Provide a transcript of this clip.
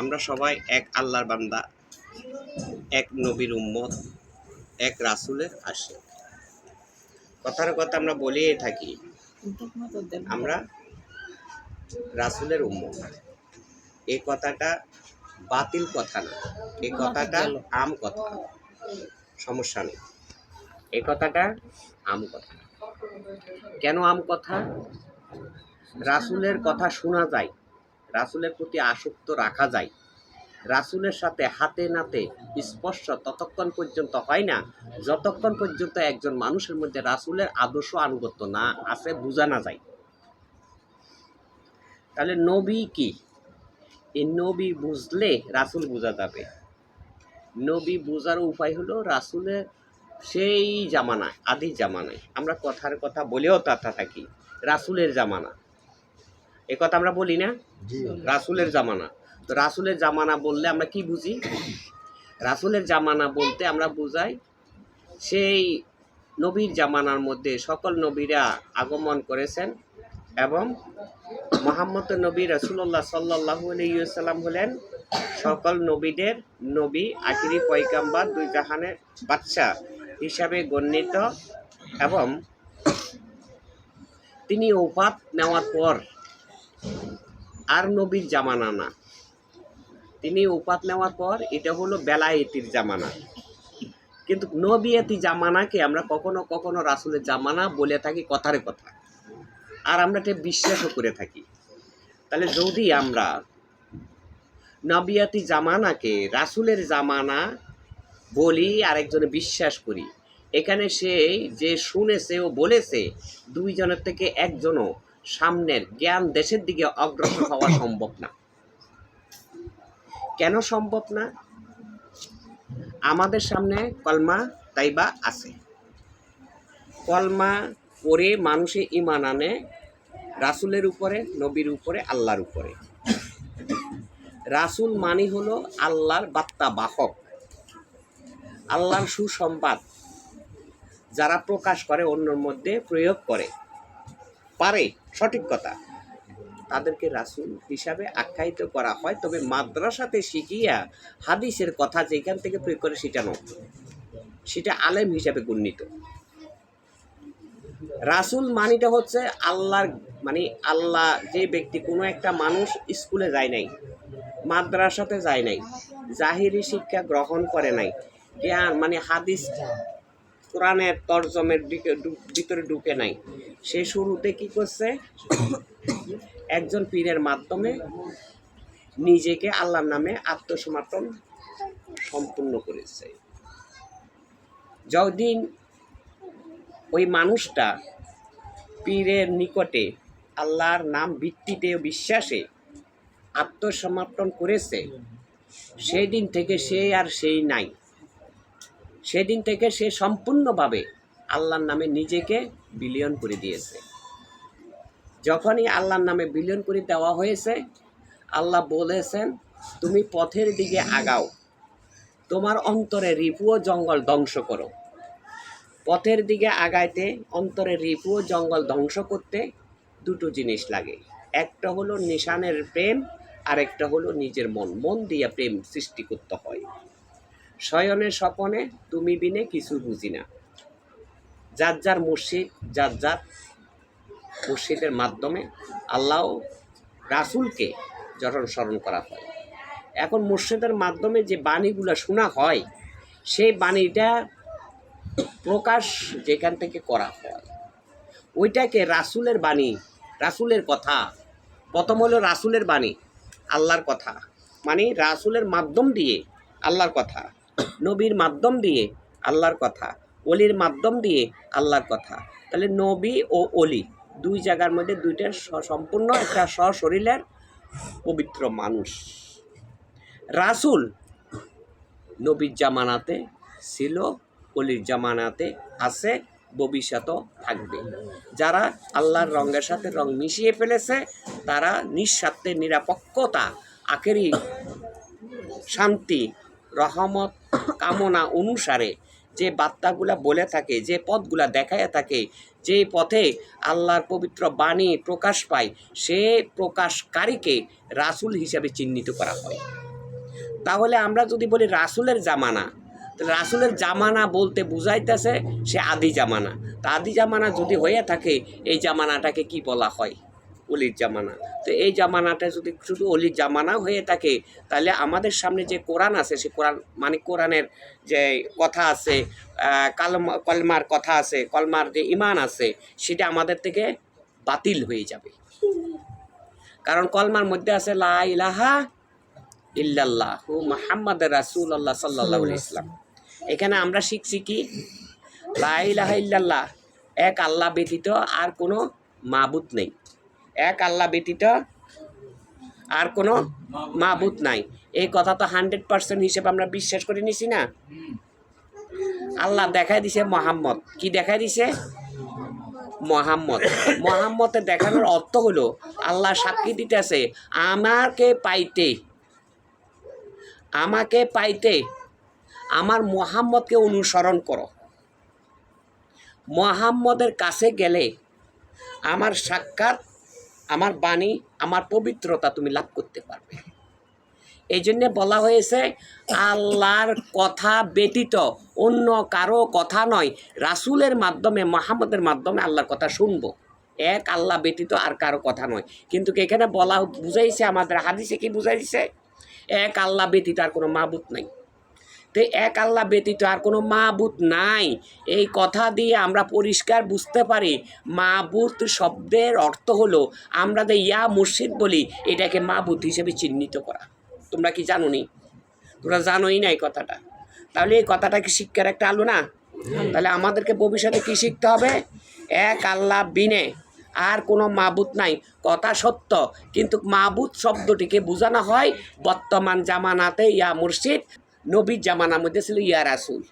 আমরা সবাই এক আল্লাহর বান্দা এক নবীর উম্মত এক রাসুলের আসে কথার কথা আমরা বলেই থাকি আমরা রাসুলের উম্মত। এই কথাটা বাতিল কথা না এই কথাটা আম কথা। সমস্যা নেই। এই কথাটা আম কথা। কেন আম কথা? রাসূলের কথা শোনা যায়। রাসূলের প্রতি আসক্ত রাখা যায়। রাসূলের সাথে হাতে নাতে স্পর্শ ততক্ষণ পর্যন্ত হয় না। যতক্ষণ পর্যন্ত একজন মানুষের মধ্যে রাসূলের আদর্শ আনুগত্য না আছে, বোঝা না যায়। তাহলে নবী কি? এই নবী বুঝলে রাসূল বোঝা যাবে। নবী বোঝার উপায় হলো রাসূলের সেই জামানায়, আদি জামানায়। আমরা কথার কথা বলেও তাতা থাকি। রাসূলের জামানা। এ কথা আমরা বলি না? রাসূলের জামানা। তো রাসূলের জামানা বললে আমরা কি বুঝি? রাসূলের জামানা বলতে আমরা বুঝাই সেই নবীর জামানার মধ্যে সকল নবীরা আগমন করেছেন এবং মোহাম্মদ নবী রসুল্লাহ সাল্লাহু আলাইসাল্লাম হলেন সকল নবীদের নবী আখিরি পয়গাম্বার দুই জাহানের বাচ্চা হিসাবে গণ্যিত এবং তিনি ওপাত নেওয়ার পর আর নবীর জামানা না। তিনি উপাত নেওয়ার পর এটা হলো বেলায়েতির জামানা। কিন্তু নবিয়াতি জামানাকে আমরা কখনো কখনো রাসুলের জামানা বলে থাকি কথারে কথা। আর আমরা এটা বিশ্বাসও করে থাকি। তাহলে যদি আমরা নবিয়াতি জামানাকে রাসুলের জামানা বলি, আরেকজনে বিশ্বাস করি, এখানে সে যে শুনেছে ও বলেছে, দুইজনের থেকে একজনও সামনের জ্ঞান দেশের দিকে অগ্রসর হওয়া সম্ভব না। কেন সম্ভব না? আমাদের সামনে কলমা তাইবা আছে। কলমা পড়ে মানুষে ইমান আনে রাসুলের উপরে, নবীর উপরে, আল্লাহর উপরে। রাসুল মানি হলো আল্লাহর বার্তা বাহক আল্লাহর সুসংবাদ যারা প্রকাশ করে, অন্যর মধ্যে প্রয়োগ করে। পারে। সঠিক কথা। তাদেরকে রাসুল হিসাবে আখ্যায়িত করা হয়, তবে মাদ্রাসাতে শিখিয়া হাদিসের কথা যেখান থেকে প্রয়োগ করে নয়। সেটা আলেম হিসাবে গণ্যিত রাসুল মানিটা হচ্ছে আল্লাহর মানে আল্লাহ যে ব্যক্তি কোনো একটা মানুষ স্কুলে যায় নাই, মাদ্রাসাতে যায় নাই, জাহিরি শিক্ষা গ্রহণ করে নাই, জ্ঞান মানে হাদিস কোরআনের তর্জমের দিকে ভিতরে ঢুকে নাই। সে শুরুতে কি করছে? একজন পীরের মাধ্যমে নিজেকে আল্লাহর নামে আত্মসমর্পণ সম্পূর্ণ করেছে। যদিন ওই মানুষটা পীরের নিকটে আল্লাহর নাম ভিত্তিতে বিশ্বাসে আত্মসমর্পণ করেছে সেই দিন থেকে সে আর সেই নাই। সেদিন থেকে সে সম্পূর্ণভাবে আল্লাহর নামে নিজেকে বিলিয়ন করে দিয়েছে। যখনই আল্লাহর নামে বিলিয়ন করে দেওয়া হয়েছে, আল্লাহ বলেছেন, তুমি পথের দিকে আগাও। তোমার অন্তরে রিপু ও জঙ্গল ধ্বংস করো। পথের দিকে আগাইতে অন্তরে রিপু জঙ্গল ধ্বংস করতে দুটো জিনিস লাগে। একটা হলো নিশানের প্রেম আর একটা হলো নিজের মন। মন দিয়ে প্রেম সৃষ্টি করতে হয়। শয়নের স্বপনে তুমি বিনে কিছু বুঝি না। যার যার মুর্শিদ, যার যার মুর্শিদের মাধ্যমে আল্লাহ রাসুলকে যখন স্মরণ করা হয়। এখন মুর্শিদের মাধ্যমে যে বাণীগুলো শোনা হয়, সেই বাণীটা প্রকাশ যেখান থেকে করা হয়। ওইটাকে রাসুলের বাণী, রাসুলের কথা। প্রথম হলো রাসুলের বাণী, আল্লাহর কথা। মানে রাসুলের মাধ্যম দিয়ে আল্লাহর কথা। নবীর মাধ্যম দিয়ে আল্লাহর কথা অলির মাধ্যম দিয়ে আল্লাহর কথা। তাহলে নবী ও অলি দুই জায়গার মধ্যে দুইটা সম্পূর্ণ একটা সশরীরের পবিত্র মানুষ। রাসুল নবীর জামানাতে ছিল অলির জামানাতে আছে, ভবিষ্যতও থাকবে। যারা আল্লাহর রঙের সাথে রং মিশিয়ে ফেলেছে, তারা নিঃস্বার্থে, নিরাপক্ষতা, আখেরি শান্তি রহমত কামনা অনুসারে যে বার্তাগুলা বলে থাকে, যে পথগুলা দেখায় থাকে, যে পথে আল্লাহর পবিত্র বাণী প্রকাশ পায়, সে প্রকাশকারীকে রাসূল হিসাবে চিহ্নিত করা হয়। তাহলে আমরা যদি বলি রাসুলের জামানা রাসুলের জামানা বলতে বুঝাইতেছে সে আদি জামানা। তা আদি জামানা যদি হয়ে থাকে, এই জামানাটাকে কি বলা হয়? অলির জামানা। তো এই জামানাটা যদি শুধু অলির জামানা হয়ে থাকে, তাহলে আমাদের সামনে যে কোরআন আছে, সে কোরআন মানে কোরআনের যে কথা আছে কালমা, কলমার কথা আছে, কলমার যে ইমান আছে, সেটা আমাদের থেকে বাতিল হয়ে যাবে। কারণ কলমার মধ্যে আছে লা ইলাহা ইল্লাল্লাহ রাসুল আল্লাহ সাল্লাহ ইসলাম এখানে আমরা শিখছি কি? লা ইলাহা এক আল্লাহ ব্যতীত আর কোনো মাবুত নেই। এক আল্লাহ ব্যতীত আর কোনো মাবুত নাই। এই কথা তো হান্ড্রেড পার্সেন্ট হিসেবে আমরা বিশ্বাস করে নিছি না। আল্লাহ দেখাই দিছে মোহাম্মদ। কি দেখাই দিছে? মোহাম্মদ। মোহাম্মদের দেখানোর অর্থ হলো, আল্লাহ সাক্ষী দিতেছে, আমাকে পাইতে আমাকে পাইতে, আমার মোহাম্মদকে অনুসরণ করো। মোহাম্মদের কাছে গেলে আমার সাক্ষাৎ আমার বাণী, আমার পবিত্রতা তুমি লাভ করতে পারবে। এই জন্যে বলা হয়েছে, আল্লাহর কথা ব্যতীত অন্য কারও কথা নয়। রাসূলের মাধ্যমে, মোহাম্মদের মাধ্যমে আল্লাহর কথা শুনব। এক, আল্লাহ ব্যতীত আর কারও কথা নয়। কিন্তু এখানে বলা বুঝাইছে আমাদের, হাদিসে কি বুঝাইছে? এক, আল্লাহ ব্যতীত আর কোনো মাবুত নাই। তো এক আল্লাহ ব্যতীত আর কোনো মাবুত নাই। এই কথা দিয়ে আমরা পরিষ্কার বুঝতে পারি, মাবুত শব্দের অর্থ হলো আমরা যে ইয়া মুর্শিদ বলি, এটাকে মাবুত হিসেবে চিহ্নিত করা। তোমরা কি জানো নি তোমরা জানোই না এই কথাটা। তাহলে এই কথাটা কি শিক্ষার একটা আলো না? তাহলে আমাদেরকে ভবিষ্যতে কি শিখতে হবে? এক আল্লাহ বিনে আর কোনো মাবুত নাই। কথা সত্য, কিন্তু মাবুত শব্দটিকে বোঝানো হয় বর্তমান জামানাতে ইয়া মুর্শিদ। নবীর জামানার মধ্যে ছিল ইয়া রাসুল।